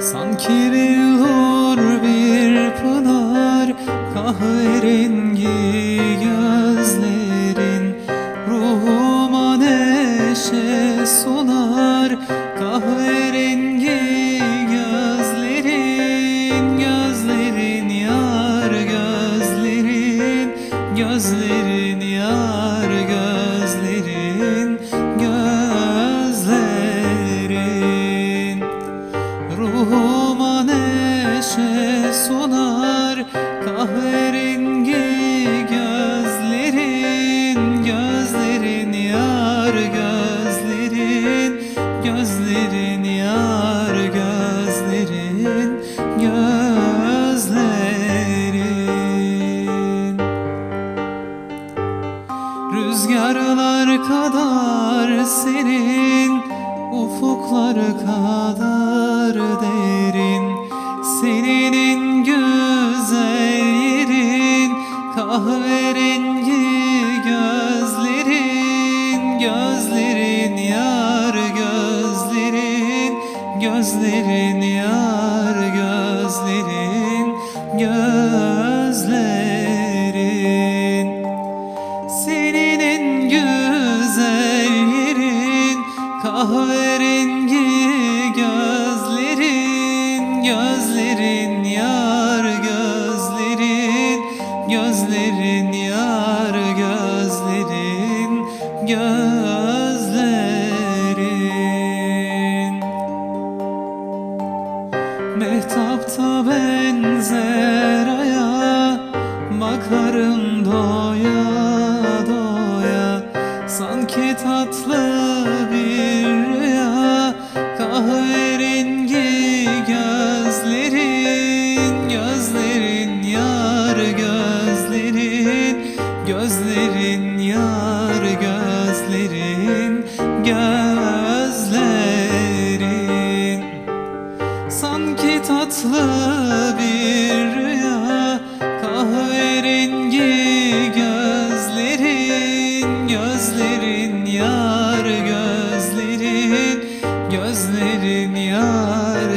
Sanki bir hur sunar Kahverengi gözlerin Gözlerin yar gözlerin Gözlerin yar gözlerin Gözlerin. Rüzgarlar kadar senin Ufuklar kadar derin. Senin yerin Kahverengi gözlerin Gözlerin yar gözlerin Gözlerin yar gözlerin Gözlerin. Senin en güzel yerin kahverengi gözlerin gözlerin gözlerin. Mehtapta benzer aya Bakarım doya doya. Sanki tatlı bir gözlerin Gözlerin Sanki tatlı bir rüya Kahverengi gözlerin Gözlerin yar gözlerin Gözlerin yar